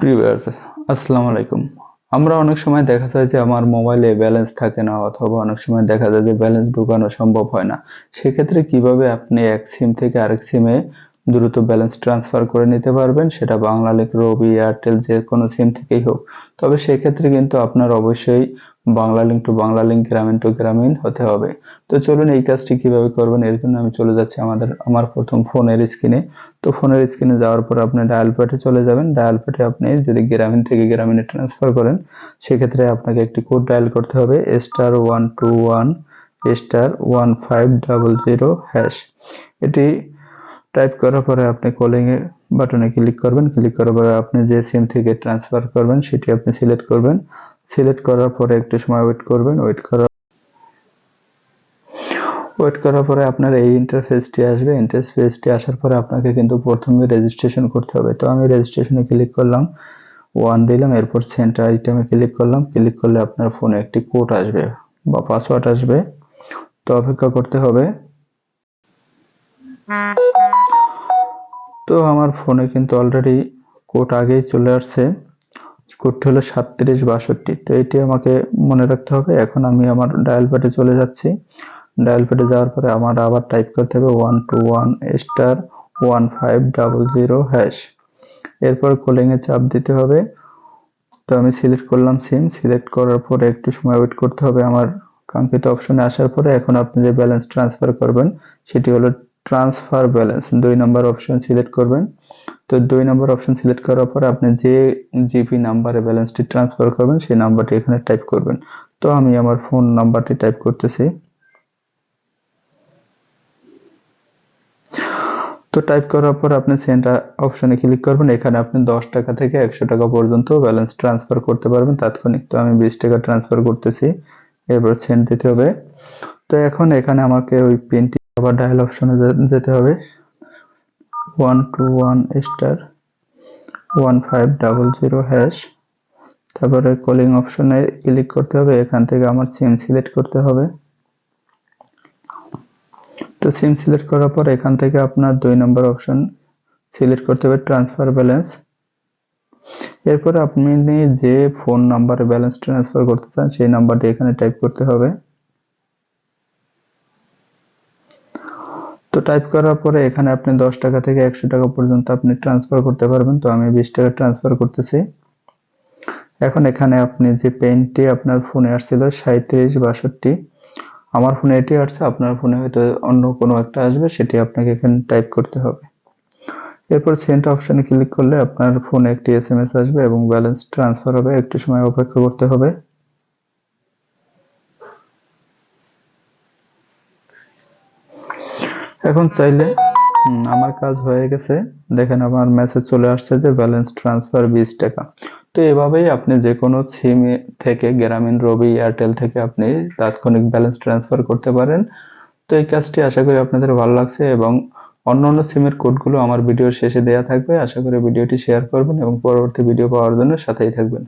প্রিভিয়ার্স আসসালামু আলাইকুম। আমরা অনেক সময় দেখা যায় যে আমার মোবাইলে ব্যালেন্স থাকে না অথবা অনেক সময় দেখা যায় যে ব্যালেন্স ঢোকানো সম্ভব হয় না। সেক্ষেত্রে কীভাবে আপনি এক সিম থেকে আরেক সিমে দ্রুত ব্যালেন্স ট্রান্সফার করে নিতে পারবেন। সেটা বাংলালিংক রবি এয়ারটেল যে কোনো সিম থেকেই হোক। তবে সেক্ষেত্রে কিন্তু আপনার অবশ্যই বাংলালিংক টু বাংলালিংক গ্রামীণ টু গ্রামীণ হতে হবে। তো চলুন এই কাজটি কীভাবে করবেন, এর জন্য আমি চলে যাচ্ছি আমাদের, আমার প্রথম ফোনের স্ক্রিনে তো ফোনের স্ক্রিনে যাওয়ার পর আপনি ডায়াল প্যাডে চলে যাবেন। ডায়াল প্যাডে আপনি যদি গ্রামীণ থেকে গ্রামীণে ট্রান্সফার করেন, সেক্ষেত্রে আপনাকে একটি কোড ডায়াল করতে হবে star one two one star one five double zero hash এটি টাইপ করার পরে আপনি কলিং এ বাটনে ক্লিক করবেন। ক্লিক করার পরে আপনি যে সিম থেকে ট্রান্সফার করবেন, সেটি আপনি সিলেক্ট করবেন। সিলেক্ট করার পরে একটু সময় ওয়েট করবেন। ওয়েট করার ওয়েট করার পরে আপনার এই ইন্টারফেসটি আসবে। ইন্টারফেসটি আসার পরে আপনাকে কিন্তু প্রথমে রেজিস্ট্রেশন করতে হবে। তো আমি রেজিস্ট্রেশনে ক্লিক করলাম ওয়ান দিলাম, এরপর সেন্টার আইটেমে ক্লিক করলাম। ক্লিক করলে আপনার ফোনে একটি কোড আসবে বা পাসওয়ার্ড আসবে। তো অপেক্ষা করতে হবে। তো আমার ফোনে কিন্তু অলরেডি কোড আগেই চলে আসছে। কোডটি হলো সাতত্রিশ বাষট্টি। তো এটি আমাকে মনে রাখতে হবে, এখন আমি আমার ডায়াল প্যাডে চলে যাচ্ছি। ডায়াল প্যাডে যাওয়ার পরে আমার আবার টাইপ করতে হবে one two one star one five double zero hash এরপর কলিংয়ে চাপ দিতে হবে। তো আমি সিলেক্ট করলাম সিম সিলেক্ট করার পরে একটু সময় ওয়েট করতে হবে আমার কাঙ্ক্ষিত অপশনে আসার পরে। এখন আপনি যে ব্যালেন্স ট্রান্সফার করবেন, সেটি হলো ট্রান্সফার ব্যালেন্স দুই নম্বর অপশন সিলেক্ট করবেন। তো দুই নম্বর অপশন সিলেক্ট করার পর আপনি যে জিপি নাম্বারে ব্যালেন্সটি ট্রান্সফার করবেন, সেই নাম্বারটি এখানে টাইপ করবেন। তো আমি আমার ফোন নাম্বারটি টাইপ করতেছি। তো টাইপ করার পর আপনি সেন্ড অপশনে ক্লিক করবেন। এখানে আপনি দশ টাকা থেকে একশো টাকা পর্যন্ত ব্যালেন্স ট্রান্সফার করতে পারবেন। তাৎক্ষণিক তো আমি বিশ টাকা ট্রান্সফার করতেছি। এরপর সেন্ড দিতে হবে। তো এখন এখানে আমাকে ওই পিনটি আবার ডায়াল অপশনে যেতে হবে। One two one star one five double zero hash তারপরে কলিং অপশনে ক্লিক করতে হবে। এখান থেকে আমার সিম সিলেক্ট করতে হবে। তো সিম সিলেক্ট করার পর এখান থেকে আপনার দুই নম্বর অপশন সিলেক্ট করতে হবে ট্রান্সফার ব্যালেন্স এরপর আপনি যে ফোন নাম্বারে ব্যালেন্স ট্রান্সফার করতে চান, সেই নাম্বারটি এখানে টাইপ করতে হবে। তো টাইপ করার পরে এখানে আপনি দশ টাকা থেকে একশো টাকা পর্যন্ত আপনি ট্রান্সফার করতে পারবেন। তো আমি বিশ টাকা ট্রান্সফার করতেছি। এখন এখানে আপনি যে পেনটি আপনার ফোনে আসছিল সাঁত্রিশ বাষট্টি, আমার ফোনে এটি আসছে, আপনার ফোনে হয়তো অন্য কোনো একটা আসবে, সেটি আপনাকে এখানে টাইপ করতে হবে। এরপর সেন্ট অপশনে ক্লিক করলে আপনার ফোনে একটি এস আসবে এবং ব্যালেন্স ট্রান্সফার হবে। একটু সময় অপেক্ষা করতে হবে। এখন চাইলে আমার কাজ হয়ে গেছে। দেখেন আমার মেসেজ চলে আসছে যে ব্যালেন্স ট্রান্সফার বিশ টাকা। তো এভাবেই আপনি যে কোনো সিম থেকে, গ্রামীণ রবি এয়ারটেল থেকে আপনি তাৎক্ষণিক ব্যালেন্স ট্রান্সফার করতে পারেন। তো এই কাজটি আশা করি আপনাদের ভালো লাগছে এবং অন্য অন্য সিমের কোডগুলো আমার ভিডিওর শেষে দেওয়া থাকবে। আশা করি ভিডিওটি শেয়ার করবেন এবং পরবর্তী ভিডিও পাওয়ার জন্য সাথেই থাকবেন।